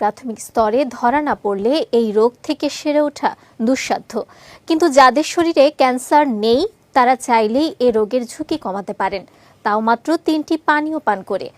প্রাথমিক স্তরে ধরা না পড়লে এই রোগ থেকে সেরে ওঠা দুঃসাধ্য। কিন্তু যাদের শরীরে ক্যান্সার নেই, তারা চাইলেই এ রোগের ঝুঁকি কমাতে পারেন। তাও মাত্র তিনটি পানীয় পান করে।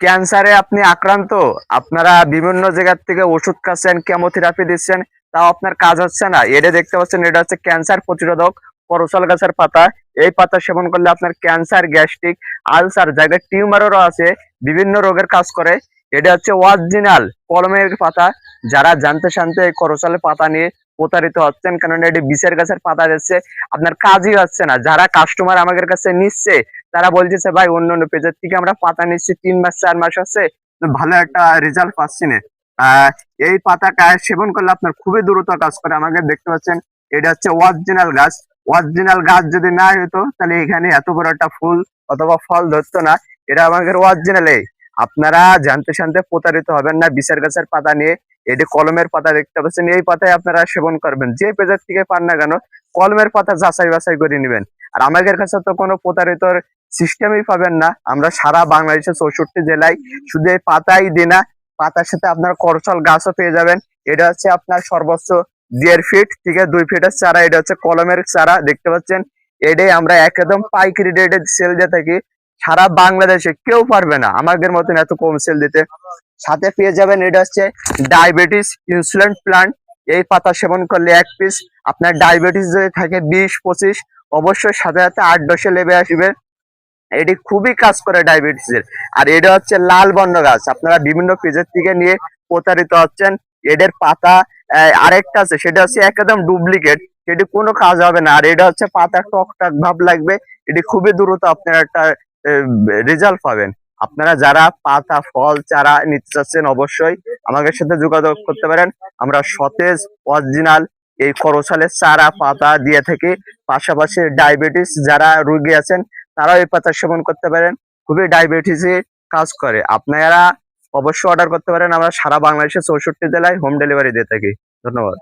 ক্যান্সারে আপনি আক্রান্ত? আপনারা বিভিন্ন জায়গার থেকে ওষুধ খাচ্ছেন, কেমোথেরাপি দিচ্ছেন, তাও আপনার কাজ হচ্ছে না। এটা দেখতে পাচ্ছেন, এটা হচ্ছে ক্যান্সার প্রতিরোধক করসল গাছের পাতা। এই পাতা সেবন করলে আপনার ক্যান্সার, গ্যাস্ট্রিক, আলসার জায়গায় টিউমারও আছে, বিভিন্ন রোগের কাজ করে। এটা হচ্ছে অরিজিনাল কলমের পাতা। যারা জানতে শানতে এই করসলের পাতা নিয়ে প্রতারিত হচ্ছেন কারণ এটি বিষের গাছের পাতা দিচ্ছে আপনার কাজই হচ্ছে না। যারা কাস্টমার আমাদের কাছে নিচ্ছে, তারা বলতেছে ভাই, অন্য অন্য পেজের থেকে আমরা পাতা নিচ্ছি, তিন মাস, চার মাস হচ্ছে, ভালো একটা রেজাল্ট পাচ্ছি না। এই পাতা সেবন করলে আপনার খুবই দ্রুত কাজ করে। আমাকে দেখতে পাচ্ছেন, এটা হচ্ছে অরিজিনাল গাছ। অরিজিনাল গাছ যদি না হতো তাহলে এখানে এত বড় একটা ফুল অথবা ফল ধরতো না। এটা আমাদের অরিজিনাল আপনারা জানতে শানতে প্রতারিত হবেন না। বিশের গাছের পাতা নিয়ে এটি কলমের পাতা দেখতে পাচ্ছেন এই পাতায় আপনারা সেবন করবেন। যে পেজের থেকে পান না কেন, কলমের পাতা যাচাই বাছাই করে নেবেন। আর আমাদের কাছে তো কোনো প্রতারিতর সিস্টেমই পাবেন না। আমরা সারা বাংলাদেশের চৌষট্টি জেলায় শুধু এই পাতাই দিই না। পাতার সাথে আপনার করচল গাছও পেয়ে যাবেন। এটা হচ্ছে আপনার সর্বোচ্চ দেড় ফিট থেকে দুই ফিটের চারা। এটা হচ্ছে কলমের চারা। দেখতে পাচ্ছেন? এটাই আমরা একদম পাইকারি রেটে সেল দিয়ে থাকি। সারা বাংলাদেশে কেউ পারবে না। আমাদের মতন এত কম সেল দিতে। সাথে পেয়ে যাবেন এটা হচ্ছে ডায়াবেটিস ইনসুলিন প্লান্ট এই পাতা সেবন করলে এক পিস আপনার ডায়াবেটিস যদি থাকে বিশ, পঁচিশ, অবশ্যই সাথে সাথে আট, দশে লেবে আসবে। এটি খুবই কাজ করে ডায়াবেটিসের আর এটা হচ্ছে লাল বন্য গাছ। আপনারা বিভিন্ন পেজের থেকে নিয়ে প্রতারিত হচ্ছেন। এদের পাতা আরেকটা আছে, সেটা হচ্ছে একদম ডুপ্লিকেট সেটি কোনো কাজ হবে না। আর এটা হচ্ছে পাতা টক টক ভাব লাগবে। এটি খুবই দ্রুত আপনার একটা রেজাল্ট পাবেন। আপনারা যারা পাতা, ফল, চারা নিতে চাচ্ছেন অবশ্যই আমাদের সাথে যোগাযোগ করতে পারেন। আমরা সতেজ অরিজিনাল এই করসালের চারা, পাতা দিয়ে থেকে। পাশাপাশি ডায়াবেটিস যারা রুগী আছেন, তারাও এই পাতা সেবন করতে পারেন। খুবই ডায়াবেটিসে কাজ করে। আপনারা অবশ্যই অর্ডার করতে পারেন। আমরা সারা বাংলাদেশে চৌষট্টি জেলায় হোম ডেলিভারি দিয়ে থাকি। ধন্যবাদ।